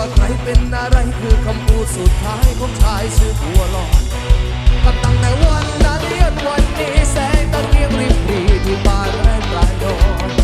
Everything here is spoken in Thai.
ว่าใครเป็นอะไรคือคำพูดสุดท้ายของชายชื่อบัวลอยก็ตั้งแต่วันนั้นยันวันนี้แสงตะเกียงริบหรี่ที่บ้านไร่ปลายดอน